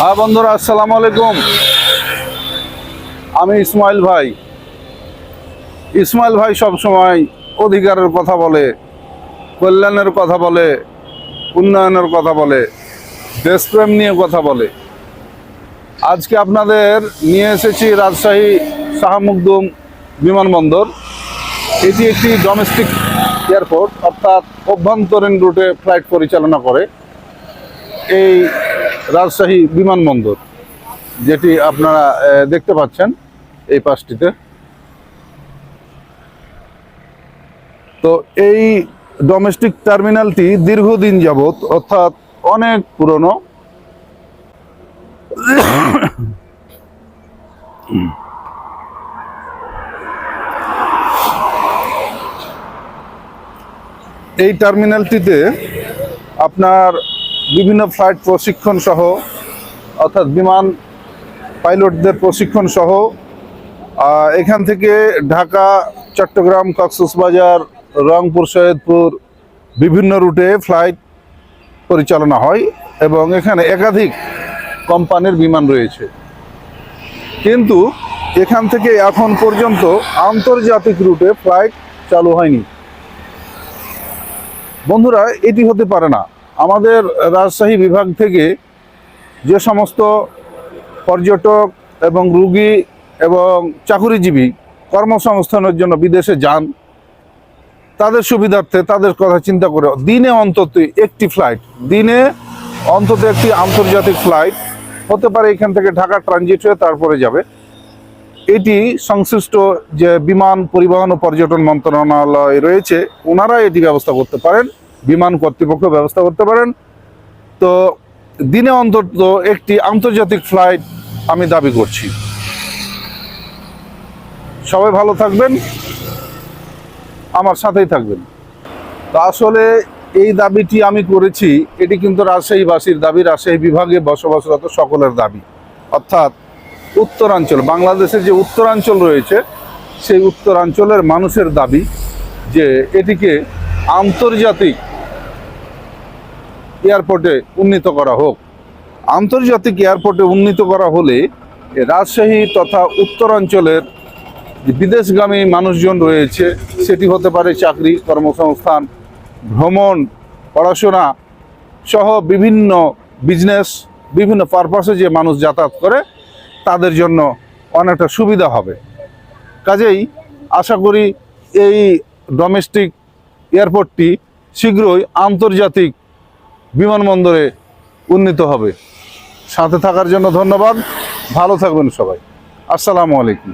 হ্যাঁ বন্ধুরা, আসসালামু আলাইকুম। আমি ইসমাইল ভাই। ইসমাইল ভাই সব সময় অধিকারের কথা বলে, কল্যাণের কথা বলে, উন্নয়নের কথা বলে, দেশপ্রেম নিয়ে কথা বলে। আজকে আপনাদের নিয়ে এসেছি রাজশাহী শাহ মুকদুম বিমানবন্দর। এটি একটি ডোমেস্টিক এয়ারপোর্ট অর্থাৎ অভ্যন্তরীণ রুটে ফ্লাইট পরিচালনা করে। এই রাজশাহী বিমানবন্দর, যেটি আপনারা দেখতে পাচ্ছেন এই পাশটিতে। তো এই ডোমেস্টিক টার্মিনালটি দীর্ঘদিন যাবৎ, অর্থাৎ অনেক পুরনো। এই টার্মিনালটিতে আপনার বিভিন্ন ফ্লাইট প্রশিক্ষণ সহ, অর্থাৎ বিমান পাইলটদের প্রশিক্ষণ সহ এখান থেকে ঢাকা, চট্টগ্রাম, কক্সবাজার, রংপুর, সৈয়দপুর বিভিন্ন রুটে ফ্লাইট পরিচালনা হয় এবং এখানে একাধিক কোম্পানির বিমান রয়েছে। কিন্তু এখান থেকে এখন পর্যন্ত আন্তর্জাতিক রুটে ফ্লাইট চালু হয়নি। বন্ধুরা, এটি হতে পারে না। আমাদের রাজশাহী বিভাগ থেকে যে সমস্ত পর্যটক এবং রুগী এবং চাকুরিজীবী কর্মসংস্থানের জন্য বিদেশে যান, তাদের সুবিধার্থে তাদের কথা চিন্তা করে দিনে অন্তত একটি ফ্লাইট দিনে অন্তত একটি আন্তর্জাতিক ফ্লাইট হতে পারে এখান থেকে ঢাকা ট্রানজিট হয়ে তারপরে যাবে। এটি সংশ্লিষ্ট যে বিমান পরিবহন ও পর্যটন মন্ত্রণালয় রয়েছে, ওনারা এটি ব্যবস্থা করতে পারেন। বিমান কর্তৃপক্ষ ব্যবস্থা করতে পারেন। তো দিনে অন্তত একটি আন্তর্জাতিক ফ্লাইট আমি দাবি করছি। সবাই ভালো থাকবেন, আমার সাথেই থাকবেন। তো আসলে এই দাবিটি আমি করেছি, এটি কিন্তু রাজশাহীবাসীর দাবি, রাজশাহী বিভাগে বসবাসরত সকলের দাবি। অর্থাৎ উত্তরাঞ্চল, বাংলাদেশের যে উত্তরাঞ্চল রয়েছে, সেই উত্তরাঞ্চলের মানুষের দাবি যে এটিকে আন্তর্জাতিক এয়ারপোর্টে উন্নীত করা হোক। আন্তর্জাতিক এয়ারপোর্টে উন্নীত করা হলে রাজশাহী তথা উত্তরাঞ্চলের বিদেশগামী মানুষজন রয়েছে, সেটি হতে পারে চাকরি, কর্মসংস্থান, ভ্রমণ, পড়াশোনা সহ বিভিন্ন বিজনেস বিভিন্ন পারপাসে যে মানুষ যাতায়াত করে, তাদের জন্য অনেকটা সুবিধা হবে। কাজেই আশা করি এই ডোমেস্টিক এয়ারপোর্টটি শীঘ্রই আন্তর্জাতিক বিমানবন্দরে উন্নীত হবে। সাথে থাকার জন্য ধন্যবাদ। ভালো থাকবেন সবাই। আসসালামু আলাইকুম।